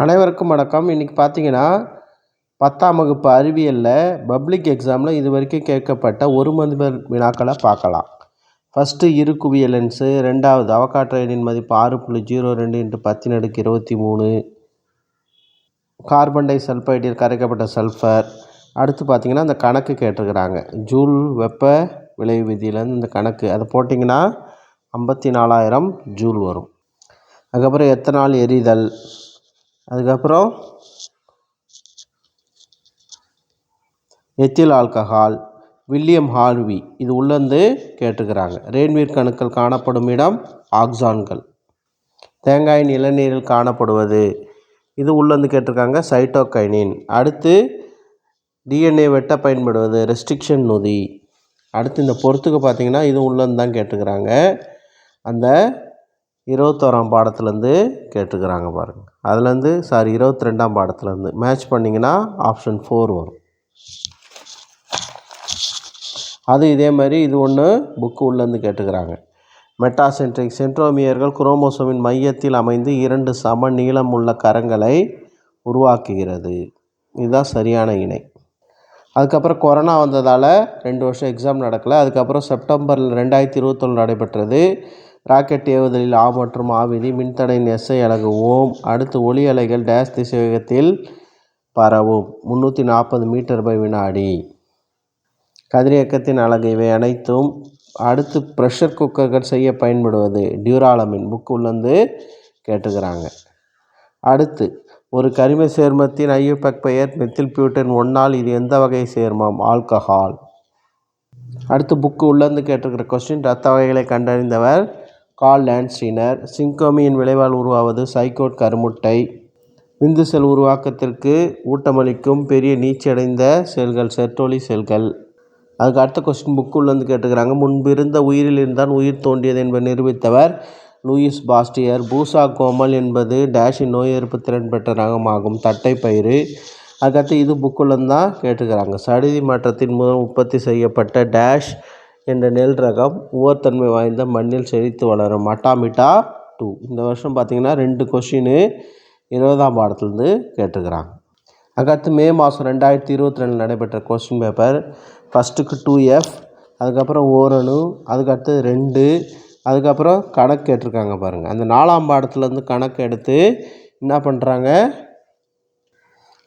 அனைவருக்கும் வணக்கம். இன்றைக்கி பார்த்தீங்கன்னா பத்தாம் வகுப்பு அறிவியலில் பப்ளிக் எக்ஸாமில் இது வரைக்கும் கேட்கப்பட்ட ஒரு மதிப்பெண் வினாக்களை பார்க்கலாம். ஃபஸ்ட்டு இரு குவிய லென்ஸு ரெண்டாவது அவகாட்ரோ எண்ணின் மதிப்பு ஆறு புள்ளி ஜீரோ ரெண்டு இன்ட்டு பத்தின் அடுக்கு இருபத்தி மூணு. கார்பன் டை சல்ஃபைடில் கரைக்கப்பட்ட சல்ஃபர் அடுத்து பார்த்திங்கன்னா அந்த கணக்கு கேட்டிருக்கிறாங்க. ஜூல் வெப்ப விளைவு விதியிலேருந்து இந்த கணக்கு அதை போட்டிங்கன்னா ஐம்பத்தி நாலாயிரம் ஜூல் வரும். அதுக்கப்புறம் எத்தனால் எரிதல் அதுக்கப்புறம் எத்தில் ஆல்கஹால் வில்லியம் ஹார்வி இது உள்ளேருந்து கேட்டுக்கிறாங்க. ரேன்வீர் கணுக்கள் காணப்படும் இடம் ஆக்சான்கள் தேங்காயின் இளநீரில் காணப்படுவது. இது உள்ளேருந்து கேட்டிருக்காங்க சைட்டோகைனின். அடுத்து டிஎன்ஏ வெட்ட பயன்படுவது ரெஸ்ட்ரிக்ஷன் நொதி. அடுத்து இந்த பொறுத்துக்கு பார்த்தீங்கன்னா இது உள்ளேருந்து தான் கேட்டுக்கிறாங்க. அந்த இருபத்தோராம் பாடத்துலேருந்து கேட்டுக்கிறாங்க பாருங்கள் அதுலேருந்து சாரி இருபத்தி ரெண்டாம் பாடத்துலேருந்து. மேட்ச் பண்ணிங்கன்னா ஆப்ஷன் ஃபோர் வரும். அது இதே மாதிரி இது ஒன்று புக்கு உள்ளேருந்து கேட்டுக்கிறாங்க. மெட்டாசென்ட்ரிக் சென்ட்ரோமியர்கள் குரோமோசோமின் மையத்தில் அமைந்து இரண்டு சம நீளம் உள்ள கரங்களை உருவாக்குகிறது. இதுதான் சரியான இணை. அதுக்கப்புறம் கொரோனா வந்ததால் ரெண்டு வருஷம் எக்ஸாம் நடக்கலை. அதுக்கப்புறம் செப்டம்பர் ரெண்டாயிரத்தி இருபத்தொன்று நடைபெற்றது ராக்கெட் ஏவுதலில் ஆ மற்றும் ஆ விதி மின்தடையின் எஸ்ஐ அலகு ஓம் அடுத்து ஒளி அலைகள் டேஸ் திசைவேகத்தில் பரவும். முந்நூற்றி நாற்பது மீட்டர் பை வினாடி. கதிரியக்கத்தின் அலகு இவை அனைத்தும் அடுத்து ப்ரெஷர் குக்கர்கள் செய்ய பயன்படுவது. டியூராலமின் புக்கு உள்ளேருந்து கேட்டுக்கிறாங்க. அடுத்து ஒரு கரிம சேர்மத்தின் ஐயூபெக் பெயர் மெத்தில் பியூட்டன் ஒன்றால் இது எந்த வகை சேர்மம்? ஆல்கஹால். அடுத்து புக்கு உள்ளேருந்து கேட்டிருக்கிற கொஸ்டின் ரத்த வகைகளை கண்டறிந்தவர் கால் லேண்ட்ஸ்டீனர் சிங்கோமியின் விளைவால் உருவாவது சைக்கோட் கருமுட்டை. விந்து செல் உருவாக்கத்திற்கு ஊட்டமளிக்கும் பெரிய நீச்சடைந்த செல்கள் செர்டோலி செல்கள். அதுக்கு அடுத்த கொஸ்டின் புக்குள்ளேருந்து கேட்டுக்கிறாங்க. முன்பிருந்த உயிரிலிருந்தான் உயிர் தோன்றியது என்பதை நிரூபித்தவர் லூயிஸ் பாஸ்டியர். பூசா கோமல் என்பது டேஷின் நோய் எதிர்ப்பு திறன் பெற்ற ரகமாகும் தட்டைப்பயிறு அதுக்கடுத்து இது புக்குள்ளேருந்து தான் கேட்டுக்கிறாங்க. சடுதி மாற்றத்தின் மூலம் உற்பத்தி செய்யப்பட்ட டேஷ் என்ற நெல் ரகம் உவர்த்தன்மை வாய்ந்த மண்ணில் செழித்து வளரும். மட்டாமிட்டா டூ. இந்த வருஷம் பார்த்திங்கன்னா ரெண்டு கொஷினு இருபதாம் பாடத்துலேருந்து கேட்டுக்கிறாங்க அதுக்கடுத்து மே மாதம் ரெண்டாயிரத்தி இருபத்தி ரெண்டில் நடைபெற்ற கொஸ்டின் பேப்பர் ஃபஸ்ட்டுக்கு டூ எஃப் அதுக்கப்புறம் ஓரணு அதுக்கடுத்து ரெண்டு அதுக்கப்புறம் கணக்கு கேட்டிருக்காங்க பாருங்கள் அந்த நாலாம் பாடத்துலேருந்து கணக்கு எடுத்து என்ன பண்ணுறாங்க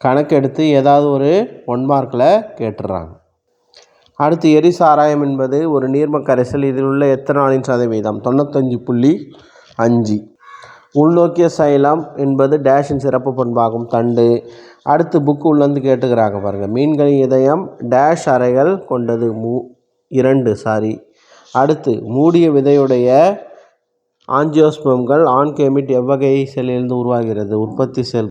கணக்கு எடுத்து ஏதாவது ஒரு ஒன் மார்க்கில் கேட்டுடுறாங்க அடுத்து எரி சாராயம் என்பது ஒரு நீர்ம கரைசல். இதில் உள்ள எத்தனாலின் சதவீதம்? தொண்ணூத்தஞ்சு புள்ளி அஞ்சு. உள்நோக்கிய சைலம் என்பது டேஷின் சிறப்பு பண்பாகும் தண்டு. அடுத்து புக்கு உள்ளேருந்து கேட்டுக்கிறாங்க பாருங்கள் மீன்களின் இதயம் டேஷ் அறைகள் கொண்டது மூ இரண்டு சாரி. அடுத்து மூடிய விதையுடைய ஆஞ்சியோஸ்பம்கள் ஆன்கேமிட் எவ்வகை செல்லிலிருந்து உருவாகிறது? உற்பத்தி செல்.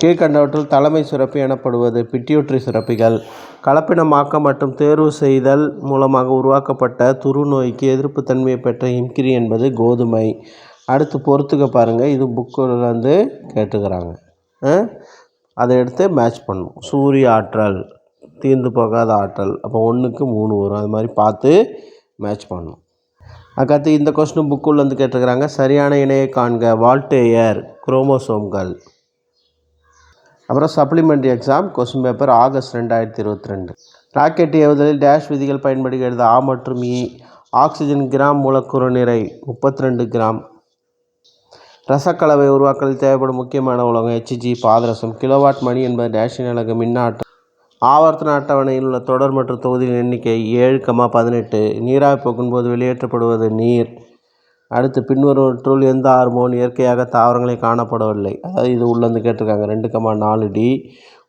கீழ்கண்டவற்றில் தலைமை சுரப்பி எனப்படுவது பிட்டியூட்ரி சுரப்பிகள் கலப்பினமாக்கம் மற்றும் தேர்வு செய்தல் மூலமாக உருவாக்கப்பட்ட துரு நோய்க்கு எதிர்ப்பு தன்மையை பெற்ற இம்கிரி என்பது கோதுமை. அடுத்து பொறுத்துக்க பாருங்கள் இது புக்கில் வந்து கேட்டுக்கிறாங்க. அதை எடுத்து மேட்ச் பண்ணும். சூரிய ஆற்றல் தீர்ந்து போகாத ஆற்றல். அப்போ ஒன்றுக்கு மூணு வரும். அது மாதிரி பார்த்து மேட்ச் பண்ணும். அதுக்கடுத்து இந்த கொஸ்டின் புக்குள்ளேருந்து கேட்டுக்கிறாங்க. சரியான இணையை காண்க. வால்டேயர் குரோமோசோம்கள். அப்புறம் supplementary exam question paper August ரெண்டாயிரத்தி இருபத்தி ரெண்டு. ராக்கெட் ஏவுதலில் டேஷ் விதிகள் பயன்படுகிறது. ஆ மற்றும் இ. ஆக்சிஜன் கிராம் மூலக்கூறு நிறை முப்பத்தி ரெண்டு கிராம் ரசக்கலவை உருவாக்கலில் தேவைப்படும் முக்கியமான உலகம் ஹெச்ஜி பாதரசம். கிலோவாட் மணி என்பது டேஷின் அழகு மின்னாட்டம். ஆவர்த்தன அட்டவணையில் உள்ள தொடர் மற்றும் தொகுதியின் எண்ணிக்கை ஏழு கமா பதினெட்டு. நீராவி போக்கும்போது வெளியேற்றப்படுவது நீர். அடுத்து பின்வருவற்றுள் எந்த ஹார்மோன் இயற்கையாக தாவரங்களில் காணப்படவில்லை. அதாவது இது உள்ளேருந்து கேட்டிருக்காங்க. ரெண்டு கமா நாலு டி.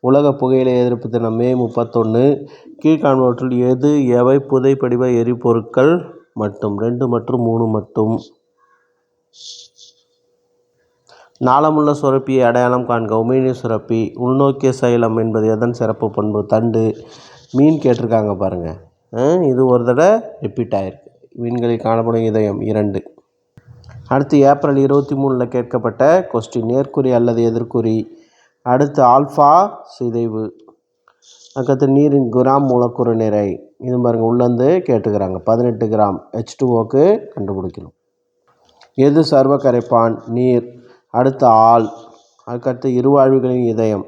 உலக புகையிலை எதிர்ப்பு தினம் மே முப்பத்தொன்று கீழ்காண்பவற்றுள் எது எவை புதைப்படிவ எரிபொருட்கள் மட்டும். ரெண்டு மற்றும் மூணு மட்டும். நாளமுள்ள சுரப்பியை அடையாளம் காண்க. உமிழ்நீர் சுரப்பி. உள்நோக்கிய சைலம் என்பது எதன் சிறப்பு பண்பு? தண்டு. மீன் கேட்டிருக்காங்க பாருங்கள் இது ஒரு தடவை ரிப்பீட் ஆகிருக்கு மீன்களில் காணப்படும் இதயம் இரண்டு. அடுத்து ஏப்ரல் இருபத்தி மூணில் கேட்கப்பட்ட கொஸ்டின் நேர்குறி அல்லது எதிர்குறி. அடுத்து ஆல்ஃபா சிதைவு. அதுக்கடுத்து நீரின் கிராம் மூலக்கூறு நிறை. இது பாருங்கள் உள்ளேருந்து கேட்டுக்கிறாங்க. பதினெட்டு கிராம். ஹெச் டூஓக்கு கண்டுபிடிக்கணும். எது சர்வ கரைப்பான் நீர். அடுத்து ஆள். அதுக்கடுத்து இருவாழ்வுகளின் இதயம்.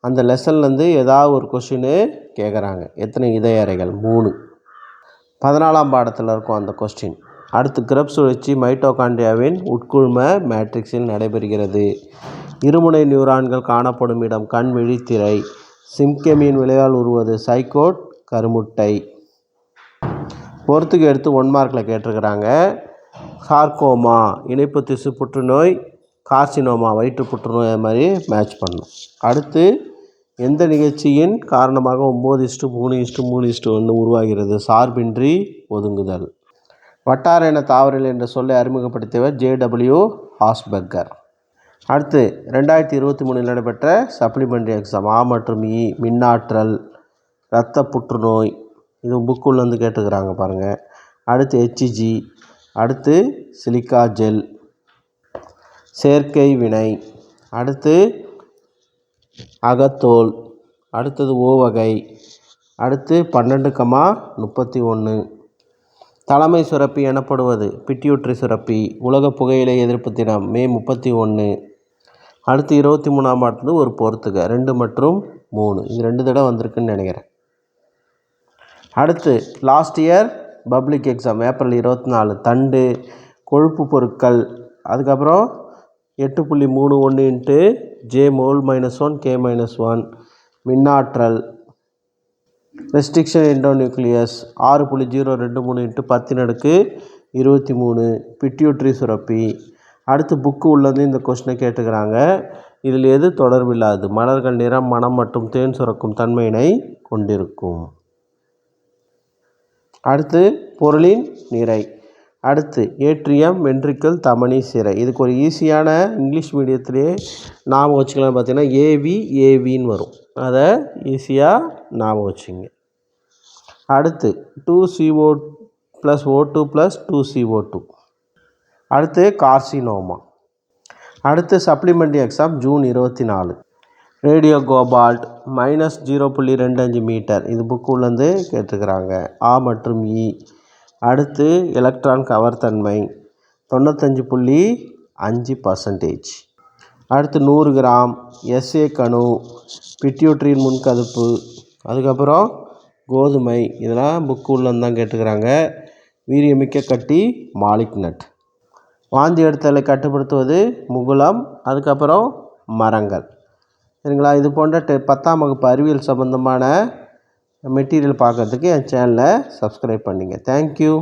அந்த லெசன்லேருந்து ஏதாவது ஒரு கொஷினு கேட்குறாங்க எத்தனை இதய அறைகள்? மூணு. பதினாலாம் பாடத்தில் இருக்கும் அந்த கொஸ்டின் அடுத்து கிரப் சுழற்சி மைட்டோகாண்ட்ரியாவின் உட்குழும மேட்ரிக்ஸில் நடைபெறுகிறது. இருமுனை நியூரான்கள் காணப்படும் இடம் கண் விழித்திரை. சிம்கெமியின் விளைவால் உருவது சைக்கோட் கருமுட்டை. பொறுத்துக்கு எடுத்து ஒன் மார்க்கில் கேட்டிருக்கிறாங்க. சார்கோமா இணைப்பு திசு புற்றுநோய் கார்சினோமா வயிற்று புற்றுநோய் அது மாதிரி மேட்ச் பண்ணும். அடுத்து எந்த நிகழ்ச்சியின் காரணமாக ஒம்பது இஷ்டு மூணு இஷ்டு மூணு இஷ்டு ஒன்று உருவாகிறது? சார்பின்றி ஒதுங்குதல். வட்டார என தாவரல் என்ற சொல்லை அறிமுகப்படுத்தியவர் ஜேடபிள்யூ ஹாஸ்பெக்கர் அடுத்து ரெண்டாயிரத்தி இருபத்தி மூணில் நடைபெற்ற சப்ளிமெண்ட்ரி எக்ஸாம் ஆ மற்றும் இ மின்னாற்றல் இரத்த புற்றுநோய் இது புக்குள்ளேருந்து வந்து கேட்டுக்கிறாங்க பாருங்கள் அடுத்து ஹெச்ஜி அடுத்து சிலிக்கா ஜெல் செயற்கை வினை அடுத்து அகத்தோல் அடுத்தது ஓவகை அடுத்து பன்னெண்டு கமா முப்பத்தி ஒன்று தலைமை சுரப்பி எனப்படுவது பிட்யூட்ரி சுரப்பி. உலக புகையிலை எதிர்ப்பு தினம் மே முப்பத்தி ஒன்று அடுத்து இருபத்தி மூணாம் ஆண்டு ஒரு பொறுத்துக. ரெண்டு மற்றும் மூணு. இது ரெண்டு தடவை வந்திருக்குன்னு நினைக்கிறேன். அடுத்து last year public exam April இருபத்தி நாலு. தண்டு கொழுப்பு பொருட்கள். அதுக்கப்புறம் எட்டு புள்ளி மூணு ஒன்று into J mol minus one K minus one மின்னாற்றல். Restriction endonuclease ஆறு புள்ளி ஜீரோ ரெண்டு மூணு இன்ட்டு பத்தின் அடுக்கு இருபத்தி மூணு. பிட்யூட்ரி சுரப்பி. அடுத்து புக்கு உள்ளது இந்த கொஸ்டினை கேட்டுக்கிறாங்க. இதில் எது தொடர்பில்லாது? மலர்கள் நிறம் மனம் மற்றும் தேன் சுரக்கும் தன்மையினை கொண்டிருக்கும். அடுத்து பொருளின் நிறை. அடுத்து ஏட்ரியம் வென்ட்ரிக்கல் தமனி சிறை. இதுக்கு ஒரு ஈஸியான இங்கிலீஷ் மீடியத்திலே ஞாபகம் வச்சுக்கலாம். பார்த்தீங்கன்னா ஏவி ஏவின்னு வரும். அதை ஈஸியாக ஞாபகம் வச்சுங்க. அடுத்து two CO plus O two plus two CO two அடுத்து கார்சினோமா. அடுத்து சப்ளிமெண்ட்ரி எக்ஸாம் ஜூன் இருபத்தி நாலு. ரேடியோ கோபால்ட் மைனஸ் ஜீரோ புள்ளி ரெண்டு அஞ்சு மீட்டர். இது புக்குள்ளேருந்து கேட்டிருக்கிறாங்க. ஆ மற்றும் இ. அடுத்து எலக்ட்ரான் கவர்த்தன்மை தொண்ணூத்தஞ்சு புள்ளி அஞ்சு பர்சன்டேஜ் அடுத்து நூறு கிராம் எஸ்ஏ கணு பிட்யூட்ரியின் முன்கதுப்பு அதுக்கப்புறம் கோதுமை. இதெல்லாம் புக்கு உள்ளந்தான் தான் கேட்டுக்கிறாங்க. வீரியமிக்க கட்டி மாலிக் நட். வாந்தி எடுத்தலை கட்டுப்படுத்துவது முகுலம் அதுக்கப்புறம் மரங்கள். சரிங்களா? இது போன்ற டெ பத்தாம் வகுப்பு அறிவியல் சம்மந்தமான மெட்டீரியல் பார்க்குறதுக்கு என் சேனலை சப்ஸ்கிரைப் பண்ணிங்க. தேங்க்யூ